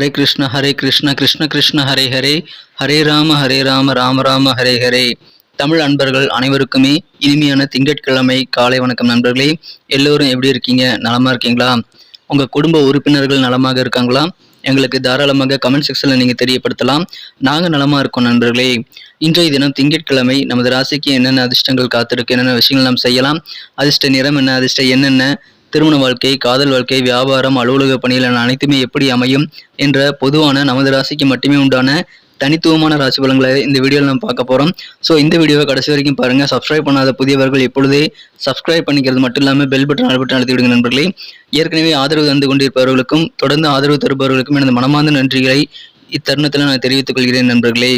ஹரே கிருஷ்ண ஹரே கிருஷ்ண கிருஷ்ண கிருஷ்ண ஹரே ஹரே ஹரே ராம ஹரே ராம ராம ராம ஹரே ஹரே தமிழ் அன்பர்கள் அனைவருக்குமே இனிமையான திங்கட்கிழமை காலை வணக்கம் நண்பர்களே. எல்லோரும் எப்படி இருக்கீங்க? நலமா இருக்கீங்களா? உங்க குடும்ப உறுப்பினர்கள் நலமாக இருக்காங்களா? எங்களுக்கு தாராளமாக கமெண்ட் செக்ஷனில் நீங்கள் தெரியப்படுத்தலாம். நாங்கள் நலமாக இருக்கோம் நண்பர்களே. இன்றைய தினம் திங்கட்கிழமை நமது ராசிக்கு என்னென்ன அதிர்ஷ்டங்கள் காத்திருக்கு என்னென்ன விஷயங்கள் நாம் செய்யலாம் அதிர்ஷ்ட நிறம் என்ன அதிர்ஷ்ட என்னென்ன திருமண வாழ்க்கை காதல் வாழ்க்கை வியாபாரம் அலுவலக பணிகள் என அனைத்துமே எப்படி அமையும் என்ற பொதுவான நமது ராசிக்கு மட்டுமே உண்டான தனித்துவமான ராசி பலன்களை இந்த வீடியோவில் நம்ம பார்க்க போகிறோம் ஸோ இந்த வீடியோவை கடைசி வரைக்கும் பாருங்கள் சப்ஸ்கிரைப் பண்ணாத புதியவர்கள் எப்பொழுதே சப்ஸ்கிரைப் பண்ணிக்கிறது மட்டும் இல்லாமல் பெல் பட்டன் ஆல் பட்டன் அழுத்தி விடுங்க நண்பர்களே. ஏற்கனவே ஆதரவு தந்து கொண்டிருப்பவர்களுக்கும் தொடர்ந்து ஆதரவு தருபவர்களுக்கும் எனது மனமார்ந்த நன்றிகளை இத்தருணத்தில் நான் தெரிவித்துக் கொள்கிறேன் நண்பர்களே.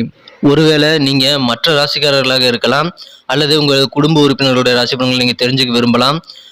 ஒருவேளை நீங்கள் மற்ற ராசிக்காரர்களாக இருக்கலாம் அல்லது உங்கள் குடும்ப உறுப்பினர்களுடைய ராசி பலன்களை நீங்கள் தெரிஞ்சுக்க விரும்பலாம்.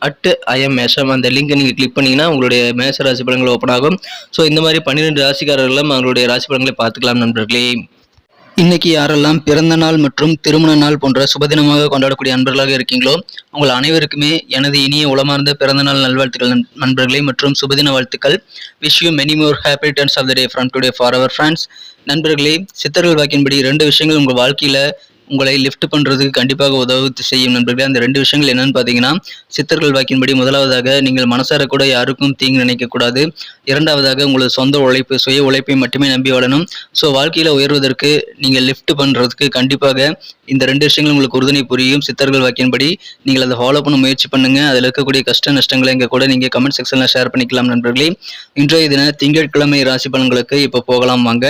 அட்டு ஐஎம் மேஷம் அந்த லிங்க் நீங்கள் கிளிக் பண்ணிங்கன்னா உங்களுடைய மேஷ ராசி பலன்கள் ஓப்பன் ஆகும். ஸோ இந்த மாதிரி பன்னிரெண்டு ராசிக்காரர்களும் அவங்களுடைய ராசி பலன்களை பார்த்துக்கலாம் நண்பர்களே. இன்னைக்கு யாரெல்லாம் பிறந்த நாள் மற்றும் திருமண நாள் போன்ற சுபதினமாக கொண்டாடக்கூடிய அன்பர்களாக இருக்கீங்களோ உங்கள் அனைவருக்குமே எனது இனிய உளமார்ந்த பிறந்த நாள் நல்வாழ்த்துக்கள் நண்- நண்பர்களே மற்றும் சுபதின வாழ்த்துக்கள். Wish you many more happy turns of the day from today for our friends நண்பர்களே சித்தர்கள் வாக்கின்படி ரெண்டு விஷயங்கள் உங்கள் வாழ்க்கையில் உங்களை லிஃப்ட் பண்ணுறதுக்கு கண்டிப்பாக உதவி செய்யும் நண்பர்களே. அந்த ரெண்டு விஷயங்கள் என்னென்னு பார்த்தீங்கன்னா சித்தர்கள் வாக்கின்படி முதலாவதாக நீங்கள் மனசார கூட யாருக்கும் தீங்கு நினைக்கக்கூடாது. இரண்டாவதாக உங்களது சொந்த உழைப்பு சுய உழைப்பை மட்டுமே நம்பி வளரணும் ஸோ வாழ்க்கையில் உயர்வதற்கு நீங்கள் லிஃப்ட் பண்ணுறதுக்கு கண்டிப்பாக இந்த ரெண்டு விஷயங்கள் உங்களுக்கு உறுதுணை புரியும். சித்தர்கள் வாக்கின்படி நீங்கள் அதை ஃபாலோ பண்ண முயற்சி பண்ணுங்கள் அதில் இருக்கக்கூடிய கஷ்ட நஷ்டங்களை இங்கே கூட நீங்கள் கமெண்ட் செக்ஷனில் ஷேர் பண்ணிக்கலாம் நண்பர்களே. இன்றைய தின திங்கட்கிழமை ராசி பலன்களுக்கு இப்போ போகலாம் வாங்க.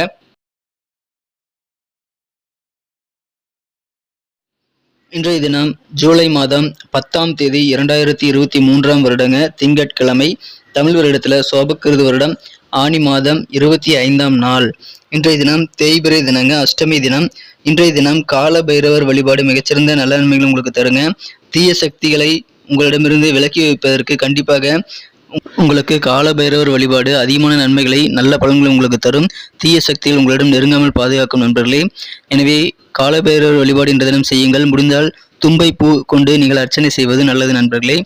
இன்றைய தினம் ஜூலை மாதம் பத்தாம் தேதி இரண்டாயிரத்தி இருபத்தி மூன்றாம் வருடங்க திங்கட்கிழமை தமிழ் வருடத்தில் சோபக்கிருது வருடம் ஆனி மாதம் இருபத்தி ஐந்தாம் நாள். இன்றைய தினம் தேய்பிரை தினங்க அஷ்டமி தினம். இன்றைய தினம் கால பைரவர் வழிபாடு மிகச்சிறந்த நல்ல நன்மைகள் உங்களுக்கு தருங்க. தீய சக்திகளை உங்களிடமிருந்து விலக்கி வைப்பதற்கு கண்டிப்பாக உங்களுக்கு கால பைரவர் வழிபாடு அதிகமான நன்மைகளை நல்ல பலன்களை உங்களுக்கு தரும். தீய சக்திகள் உங்களிடம் நெருங்காமல் பாதுகாக்கும் நண்பர்களே. எனவே கால பைரவர் வழிபாடு என்ற தினம் செய்யுங்கள். முடிந்தால் தும்பை பூ கொண்டு நீங்கள் அர்ச்சனை செய்வது நல்லது நண்பர்களே.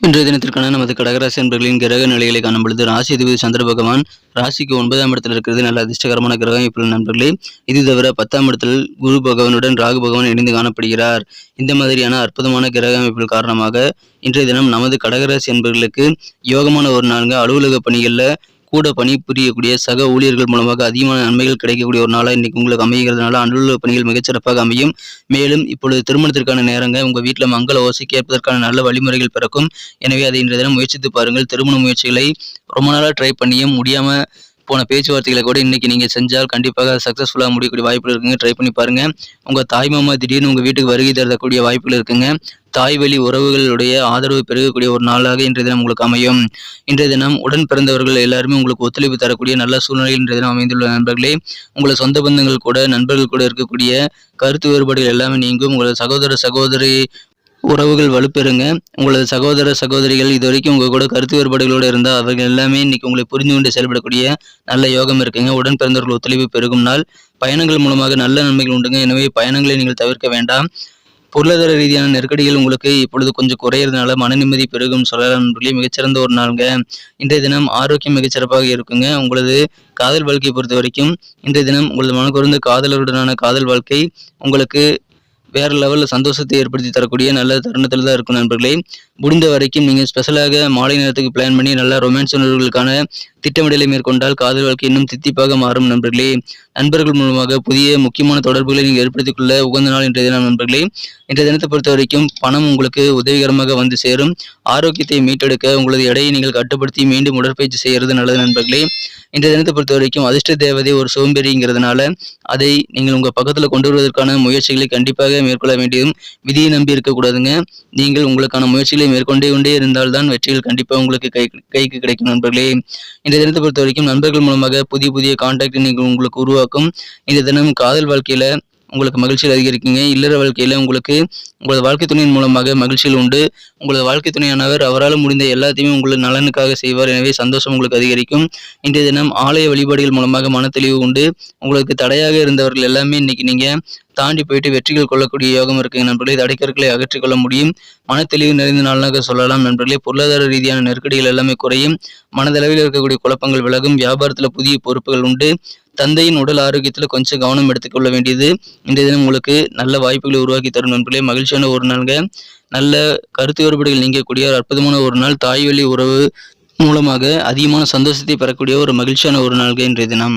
இன்றைய தினத்திற்கான நமது கடகராசி நண்பர்களின் கிரக நிலைகளை காணும் பொழுது ராசி அதிபதி சந்திர பகவான் ராசிக்கு ஒன்பதாம் இடத்தில் இருக்கிறது. நல்ல அதிர்ஷ்டகரமான கிரகம் இப்போ நண்பர்களே இது தவிர பத்தாம் இடத்தில் குரு பகவானுடன் ராகு பகவான் இணைந்து காணப்படுகிறார். இந்த மாதிரியான அற்புதமான கிரக அமைப்புகள் காரணமாக இன்றைய தினம் நமது கடகராசி என்பவர்களுக்கு யோகமான ஒரு நாளுங்க அலுவலக பணிகளில் கூட பணிபுரியக்கூடிய சக ஊழியர்கள் மூலமாக அதிகமான நன்மைகள் கிடைக்கக்கூடிய ஒரு நாளாக இன்னைக்கு உங்களுக்கு அமைகிறதுனால அலுவலக பணிகள் மிகச்சிறப்பாக அமையும். மேலும் இப்பொழுது திருமணத்திற்கான நேரங்கள் உங்க வீட்டில் மங்கள ஓசை கேட்பதற்கான நல்ல வழிமுறைகள் பிறக்கும். எனவே அதை இன்றைய தினம் முயற்சித்து பாருங்கள். திருமண முயற்சிகளை ரொம்ப நாளாக ட்ரை பண்ணியும் முடியாம போன பேச்சுவார்த்தைகளை கூட இன்னைக்கு நீங்கள் செஞ்சால் கண்டிப்பாக சக்ஸஸ்ஃபுல்லாக முடியக்கூடிய வாய்ப்புகள் இருக்குங்க. ட்ரை பண்ணி பாருங்கள் உங்கள் தாய் மாமா திடீர்னு உங்கள் வீட்டுக்கு வருகை தரக்கூடிய வாய்ப்புகள் இருக்குங்க. தாய் வழி உறவுகளுடைய ஆதரவு பெருகக்கூடிய ஒரு நாளாக இன்றைய தினம் உங்களுக்கு அமையும். இன்றைய தினம் உடன் பிறந்தவர்கள் எல்லாருமே உங்களுக்கு ஒத்துழைப்பு தரக்கூடிய நல்ல சூழ்நிலை இன்றைய தினம் அமைந்துள்ள நண்பர்களே உங்களை சொந்த பந்தங்கள் கூட நண்பர்கள் கூட இருக்கக்கூடிய கருத்து வேறுபாடுகள் எல்லாமே நீங்கும். உங்களது சகோதர சகோதரி உறவுகள் வலுப்பெறுங்க. உங்களது சகோதர சகோதரிகள் இது வரைக்கும் உங்கள் கூட கருத்து வேறுபாடுகளோடு இருந்தால் அவர்கள் எல்லாமே இன்னைக்கு உங்களை புரிந்து கொண்டு செயல்படக்கூடிய நல்ல யோகம் இருக்குங்க. உடன் பிறந்தவர்கள் ஒத்துழைப்பு பெருகும் நாள். பயணங்கள் மூலமாக நல்ல நன்மைகள் உண்டுங்க. எனவே பயணங்களை நீங்கள் தவிர்க்க வேண்டாம். பொருளாதார ரீதியான நெருக்கடிகள் உங்களுக்கு இப்பொழுது கொஞ்சம் குறையிறதுனால மன நிம்மதி பெருகும். சொல்லலாம் நண்பர்களே மிகச்சிறந்த ஒரு நாளுங்க. இன்றைய தினம் ஆரோக்கியம் மிகச்சிறப்பாக இருக்குங்க. உங்களது காதல் வாழ்க்கையை பொறுத்த வரைக்கும் இன்றைய தினம் உங்களது மனக்குறந்த காதலருடனான காதல் வாழ்க்கை உங்களுக்கு வேற லெவலில் சந்தோஷத்தை ஏற்படுத்தி தரக்கூடிய நல்ல தருணத்தில் தான் இருக்கும் நண்பர்களே. முடிந்த வரைக்கும் நீங்கள் ஸ்பெஷலாக மாலை நேரத்துக்கு பிளான் பண்ணி நல்ல ரொமான்ஸ் உணர்வுகளுக்கான திட்டமிடலை மேற்கொண்டால் காதல் வாழ்க்கை இன்னும் தித்திப்பாக மாறும் நண்பர்களே. நண்பர்கள் மூலமாக புதிய முக்கியமான தொடர்புகளை நீங்கள் ஏற்படுத்திக் கொள்ள உகந்த நாள் இன்றைய தினம் நண்பர்களே. இன்றைய தினத்தை பொறுத்த வரைக்கும் பணம் உங்களுக்கு உதவிகரமாக வந்து சேரும். ஆரோக்கியத்தை மீட்டெடுக்க உங்களது எடையை நீங்கள் கட்டுப்படுத்தி மீண்டும் உடற்பயிற்சி செய்கிறது நல்லது நண்பர்களே. இன்றைய தினத்தை பொறுத்த வரைக்கும் அதிர்ஷ்ட தேவதை ஒரு சோம்பேறிங்கிறதுனால அதை நீங்கள் உங்கள் பக்கத்தில் கொண்டு வருவதற்கான முயற்சிகளை கண்டிப்பாக மேற்கொள்ள வேண்டியதும் விதியை நம்பி இருக்கக்கூடாதுங்க. நீங்கள் உங்களுக்கான முயற்சிகளை மேற்கொண்டே கொண்டே இருந்தால்தான் வெற்றிகள் கண்டிப்பாக உங்களுக்கு கை கைக்கு கிடைக்கும் நண்பர்களே. இந்த தினத்தை பொறுத்த வரைக்கும் நண்பர்கள் மூலமாக புதிய புதிய கான்டாக்ட் நீங்கள் உங்களுக்கு உருவாக்கும். இந்த தினம் காதல் வாழ்க்கையில் உங்களுக்கு மகிழ்ச்சியில் அதிகரிக்குங்க. இல்லற வாழ்க்கையில் உங்களுக்கு உங்களது வாழ்க்கை துணையின் மூலமாக மகிழ்ச்சியில் உண்டு. உங்களது வாழ்க்கை துணையானவர் அவரால் முடிந்த எல்லாத்தையுமே உங்களது நலனுக்காக செய்வார். எனவே சந்தோஷம் உங்களுக்கு அதிகரிக்கும். இன்றைய தினம் ஆலய வழிபாடுகள் மூலமாக மனத்தெளிவு உண்டு. உங்களுக்கு தடையாக இருந்தவர்கள் எல்லாமே இன்னைக்கு நீங்கள் தாண்டி போயிட்டு வெற்றிகள் கொள்ளக்கூடிய யோகம் இருக்குங்க நண்பர்களே. தடைக்கற்களை அகற்றிக்கொள்ள முடியும். மனத்தெளிவு நிறைந்த நாளாக சொல்லலாம் நண்பர்களே. பொருளாதார ரீதியான நெருக்கடிகள் எல்லாமே குறையும். மனதளவில் இருக்கக்கூடிய குழப்பங்கள் விலகும். வியாபாரத்தில் புதிய பொறுப்புகள் உண்டு. தந்தையின் உடல் ஆரோக்கியத்தில் கொஞ்சம் கவனம் எடுத்துக்கொள்ள வேண்டியது. இந்த தினம் உங்களுக்கு நல்ல வாய்ப்புகளை உருவாக்கி தரும் நண்பர்களே. மகிழ்ச்சியான ஒரு நாள்ங்க. நல்ல கருத்து வேறுபாடுகள் நீங்கக்கூடிய ஒரு அற்புதமான ஒரு நாள். தாய் வழி உறவு மூலமாக அதிகமான சந்தோஷத்தை பெறக்கூடிய ஒரு மகிழ்ச்சியான ஒரு நாள்க இன்றைய தினம்.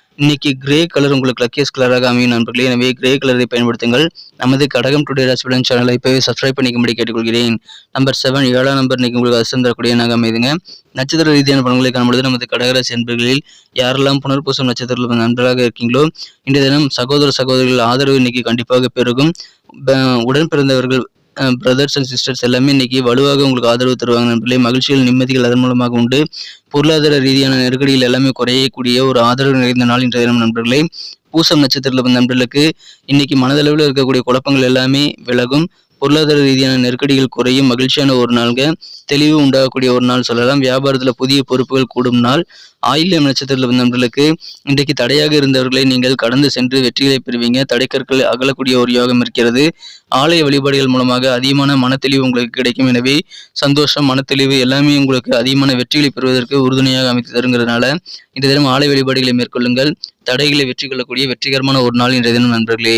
இன்னைக்கு கிரே கலர் உங்களுக்கு லக்கியஸ் கலராக அமையும் நண்பர்களே. எனவே கிரே கலரை பயன்படுத்துங்கள். நமது கடகம் டுடே ராசிபலன் சேனலை இப்போவே சப்ஸ்கிரைப் பண்ணிக்கும்படி கேட்டுக்கொள்கிறேன். நம்பர் செவன் ஏழாம் நம்பர் இன்னைக்கு உங்களுக்கு அசம் தரக்கூடிய நாக அமைதுங்க. நட்சத்திர ரீதியான பலன்களை காணும்பொழுது நமது கடகராசி என்பர்களில் யாரெல்லாம் புனர்பூசம் நட்சத்திரத்தில் நண்பர்களாக இருக்கீங்களோ இன்றைய தினம் சகோதர சகோதரிகள் ஆதரவு இன்னைக்கு கண்டிப்பாக பெருகும். உடன் பிறந்தவர்கள் பிரதர்ஸ் அண்ட் சிஸ்டர்ஸ் எல்லாமே இன்னைக்கு வலுவாக உங்களுக்கு ஆதரவு தருவாங்க நண்பர்களே. மகிழ்ச்சிகள் நிம்மதிகள் அதன் மூலமாக உண்டு. பொருளாதார ரீதியான நெருக்கடிகள் எல்லாமே குறையக்கூடிய ஒரு ஆதரவு நிறைந்த நாள் இன்றைய தினம் நண்பர்களே. பூசம் நட்சத்திரத்தில் நண்பர்களுக்கு இன்னைக்கு மனதளவில் இருக்கக்கூடிய குழப்பங்கள் எல்லாமே விலகும். பொருளாதார ரீதியான நெருக்கடிகள் குறையும் மகிழ்ச்சியான ஒரு நாள்க தெளிவு உண்டாகக்கூடிய ஒரு நாள் சொல்லலாம். வியாபாரத்தில் புதிய பொறுப்புகள் கூடும் நாள். ஆயில்யம் நட்சத்திரத்தில் வந்தவர்களுக்கு இன்றைக்கு தடையாக இருந்தவர்களை நீங்கள் கடந்து சென்று வெற்றிகளை பெறுவீங்க. தடைக்கற்கள் அகலக்கூடிய ஒரு யோகம் இருக்கிறது. ஆலய வழிபாடுகள் மூலமாக அதிகமான மனத்தெளிவு உங்களுக்கு கிடைக்கும். எனவே சந்தோஷம் மனத்தெளிவு எல்லாமே உங்களுக்கு அதிகமான வெற்றிகளை பெறுவதற்கு உறுதுணையாக அமைத்து தருங்கிறதுனால இந்த தினம் ஆலய வழிபாடுகளை மேற்கொள்ளுங்கள். தடைகளை வெற்றி கொள்ளக்கூடிய வெற்றிகரமான ஒரு நாள் இன்றைய தினம் நண்பர்களே.